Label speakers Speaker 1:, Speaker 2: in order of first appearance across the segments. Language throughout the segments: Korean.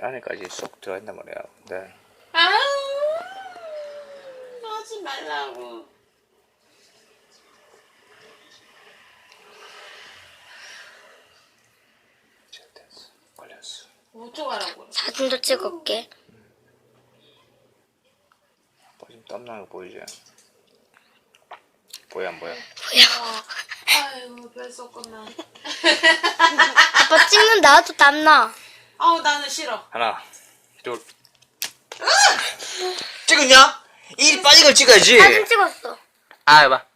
Speaker 1: 안에까지 쏙 들어가 있단 말이야. 근데
Speaker 2: 아우 하지 말라고
Speaker 1: 이제 됐어. 걸렸어.
Speaker 2: 어쩌라고
Speaker 3: 사진도 찍을게.
Speaker 1: 아빠 지금 땀나는 거 보이지? 보여 안 보여?
Speaker 2: 아이고 별 썩었나
Speaker 3: 아빠 찍는 나도 땀나.
Speaker 2: 아우 나는 싫어
Speaker 1: 하나, 둘. 찍었냐? 이 빠진 걸 찍어야지.
Speaker 3: 사진 찍었어.
Speaker 1: 아, 해봐.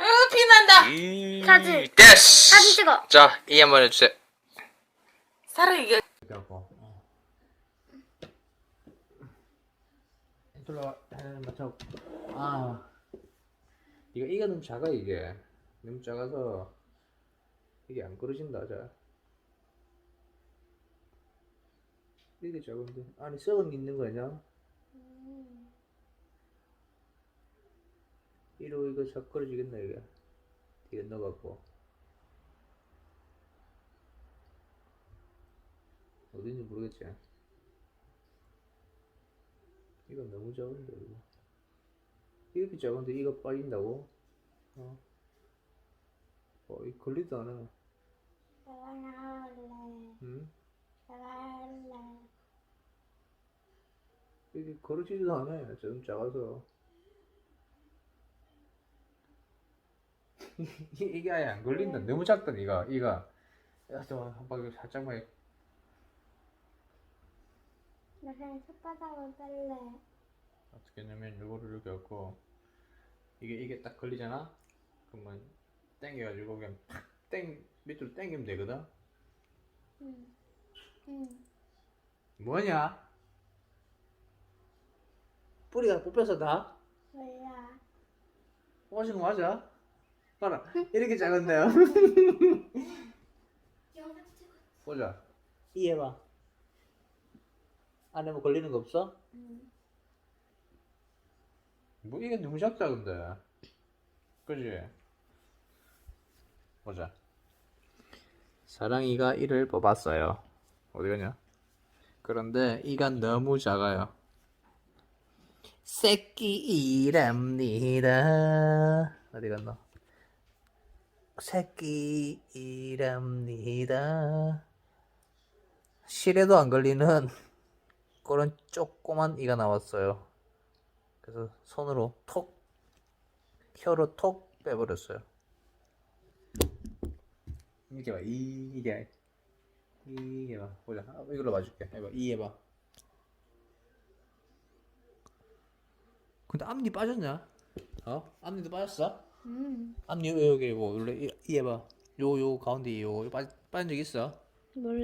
Speaker 2: 으 피난다
Speaker 1: 이...
Speaker 3: 사진.
Speaker 1: 됐어.
Speaker 3: 사진 찍어.
Speaker 1: 자, 이 한번 해주세요.
Speaker 2: 사랑 이게
Speaker 1: 그래갖고 돌아와 맞춰 아 이거 이가 너무 작아 이게 너무 작아서 이게 안 끌어진다 자 이게 작은데 안에 썩은 게 있는 거 아니야? 이로 이거 잘 끌어지겠나 이게 뒤에 넣어갖고 어딘지 모르겠지. 이건 너무 작은데 이거. 이렇게 작은데 이거 빠진다고? 어? 어, 이 걸리도 않아. 응? 이게 걸어지지도 않아. 좀 작아서. 이게 아예 안 걸린다. 너무 작다, 이가. 이가. 야, 잠깐만, 한번 살짝만. 해.
Speaker 3: 나 그냥 손바닥을 뺄래.
Speaker 1: 어떻게 하냐면 이거를 이렇게 갖고 이게 이게 딱 걸리잖아? 그러면 당겨가지고 그냥 탁땡 밑으로 당기면 되거든?
Speaker 3: 응. 응.
Speaker 1: 뭐냐? 뿌리가 뽑혀서 다?
Speaker 3: 몰라.
Speaker 1: 오신 거 맞아? 봐라 이렇게 작은데요? 보자 이해봐 안에 뭐 걸리는 거 없어?
Speaker 3: 응.
Speaker 1: 뭐 이게 너무 작다 근데 그지? 보자 사랑이가 이를 뽑았어요 어디 가냐? 그런데 이가 너무 작아요 새끼이랍니다 어디 갔나? 새끼이랍니다 실에도 안 걸리는 그런 조그만 이가 나왔어요 그래서 손으로 톡 혀로 톡 빼버렸어요. 이게 봐, 이 이게 이게 봐, 보자. 아, 이걸로 봐줄게. 해봐, 이 해봐. 근데 앞니 빠졌냐? 어? 앞니도 빠졌어?
Speaker 3: 응.
Speaker 1: 앞니 왜 여기 뭐 원래 이, 이 해봐. 요 요 가운데 요, 요 빠, 빠진 적 있어?
Speaker 3: 몰라.